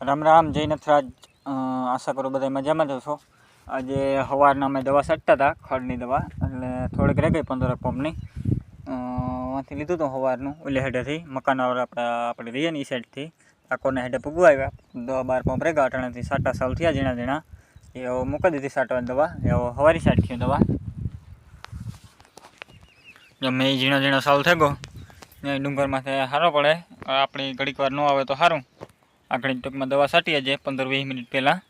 રામ રામ, જય નથરાજ આશા કરું બધા મજામાં જ છો આજે સવારના અમે દવા છાંટતા હતા ખડની દવા. એટલે થોડીક રહી ગઈ પંદર પંપની વાંથી લીધું હતું સવારનું ઓલી હેડેથી. મકાનવાળા આપણા, આપણે રહીએ ને એ સાઈડથી. આકોને હેડે પૂગવા આવ્યા. દવા બાર પંપ રહી અટાણાથી સાટા સાલ થયા ઝીણા ઝીણા. એવો મૂકી દીધી સાટવાની દવા. એ હવારી સવારી થયું દવા. જો મેં ઝીણો ઝીણો સાલ થઈ ગયો. ડુંગરમાંથી સારો પડે. આપણી ઘડીક વાર ન આવે તો સારું આગળ ટૂંકમાં દવા છાંટીએ છે પંદર વીસ મિનિટ પહેલાં.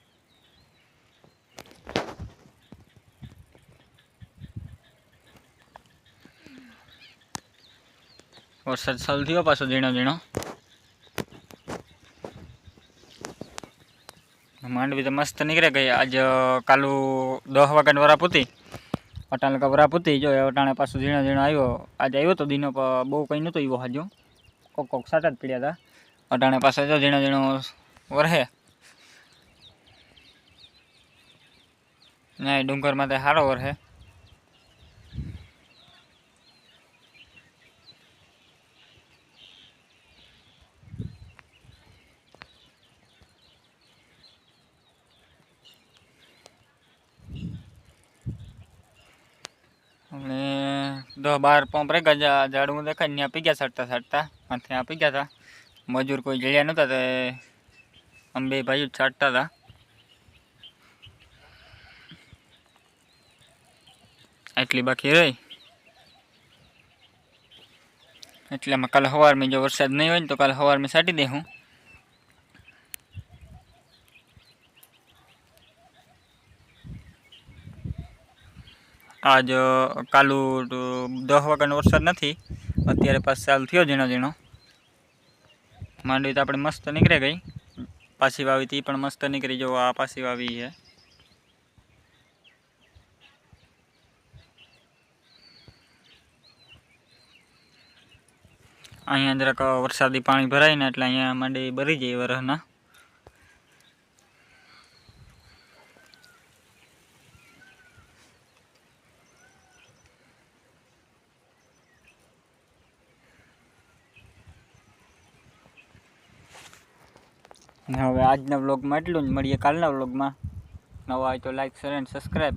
વરસાદ ચાલુ થયો પાછો ઝીણો ઝીણો. માંડવી તો મસ્ત નીકળે ગઈ. આજ કાલુ દસ વાગ્યાની વરા પૂતી અટાણે લગા વરા પૂતી જો એ અટાણે પાછું ઝીણો ઝીણો આવ્યો. આજે આવ્યો તો દિનો બહુ કંઈ નહોતો એવો હાજો કોક કોક સાટા જ પીડ્યા હતા. અટાણે પાસે જો ઝીણો ઝીણો વરહે. ના ડુંગરમાં તે સારો વરહે. અને દસ બાર પંપ રે ગયા ઝાડવું દેખાય ત્યાં પી ગયા સડતા સડતા માથે આપી ગયા હતા મજૂર કોઈ જડ્યા નહોતા તે અમે બે ભાઈઓ છાંટતા હતા. એટલી બાકી રહી. એટલામાં કાલે સવારમાં જો વરસાદ નહીં હોય ને તો કાલે સવારમાં છાંટી દે હું. આજ કાલુ દસ વાગ્યાનો વરસાદ નથી. અત્યારે પાછો ચાલુ થયો ઝીણો ઝીણો. માંડવી તો આપણે મસ્ત નીકળી ગઈ. પાછી વાવી તી પણ મસ્ત નીકળી જો આ પાછી વાવી છે. અહીંયા જરાક વરસાદી પાણી ભરાય ને એટલે અહીંયા માંડવી ભરી જાય વરસના હવે આજના વ્લોગમાં એટલું જ. મળીએ કાલના વ્લોગમાં નવા હોય તો લાઈક શેર એન્ડ સબસ્ક્રાઈબ